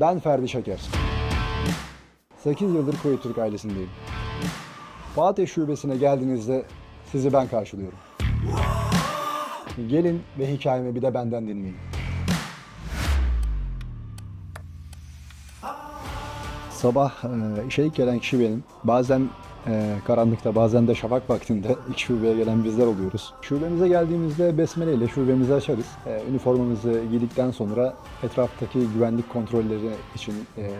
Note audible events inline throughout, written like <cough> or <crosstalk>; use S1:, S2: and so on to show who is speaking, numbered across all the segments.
S1: Ben Ferdi Şeker. 8 yıldır Kuveyt Türk ailesindeyim. Fatih Şubesi'ne geldiğinizde sizi ben karşılıyorum. Gelin ve hikayemi bir de benden dinleyin. Sabah e, işe gelen kişi benim. Bazen e, karanlıkta bazen de şafak vaktinde <laughs> ilk şubeye gelen bizler oluyoruz. Şubemize geldiğimizde besmele ile şubemizi açarız. E, üniformamızı giydikten sonra etraftaki güvenlik kontrolleri için e,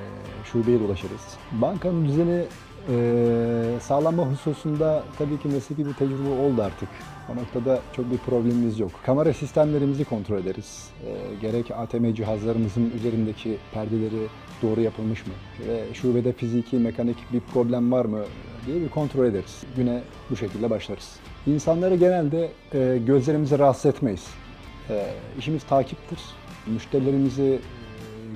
S1: şubeye dolaşırız. Bankanın düzeni e, sağlanma hususunda tabii ki mesleki bir tecrübe oldu artık. O noktada çok bir problemimiz yok. Kamera sistemlerimizi kontrol ederiz. E, gerek ATM cihazlarımızın üzerindeki perdeleri doğru yapılmış mı? Ve şubede fiziki, mekanik bir problem var mı diye bir kontrol ederiz. Güne bu şekilde başlarız. İnsanları genelde e, gözlerimizi rahatsız etmeyiz. E, işimiz takiptir. Müşterilerimizi e,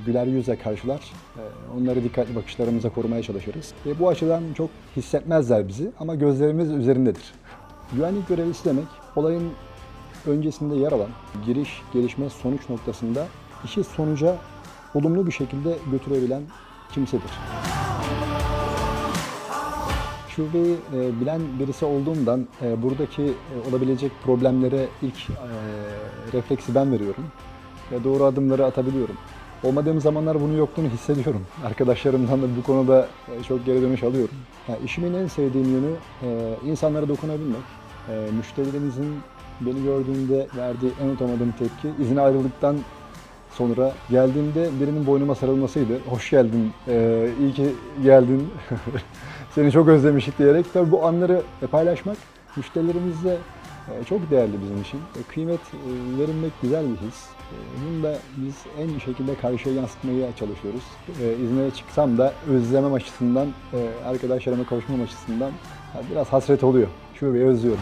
S1: güler yüzle karşılar. E, onları dikkatli bakışlarımıza korumaya çalışırız. E, bu açıdan çok hissetmezler bizi ama gözlerimiz üzerindedir. Güvenlik görevlisi demek olayın öncesinde yer alan giriş, gelişme, sonuç noktasında işi sonuca olumlu bir şekilde götürebilen kimsedir. Şubeyi e, bilen birisi olduğumdan e, buradaki e, olabilecek problemlere ilk e, refleksi ben veriyorum ve doğru adımları atabiliyorum. Olmadığım zamanlar bunu yokluğunu hissediyorum. <laughs> Arkadaşlarımdan da bu konuda e, çok geri dönüş alıyorum. Yani işimin en sevdiğim yönü e, insanlara dokunabilmek. E, müşterilerimizin beni gördüğünde verdiği en unutamadığım tepki izine ayrıldıktan sonra geldiğimde birinin boynuma sarılmasıydı. Hoş geldin, e, iyi ki geldin, <laughs> seni çok özlemiştik diyerek. Tabii bu anları paylaşmak müşterilerimizle e, çok değerli bizim için. E, Kıymet e, verilmek güzel bir his. E, Bunu da biz en iyi şekilde karşıya yansıtmaya çalışıyoruz. E, İzmir'e çıksam da özlemem açısından, e, arkadaşlarıma kavuşmam açısından e, biraz hasret oluyor. Şubeyi özlüyorum.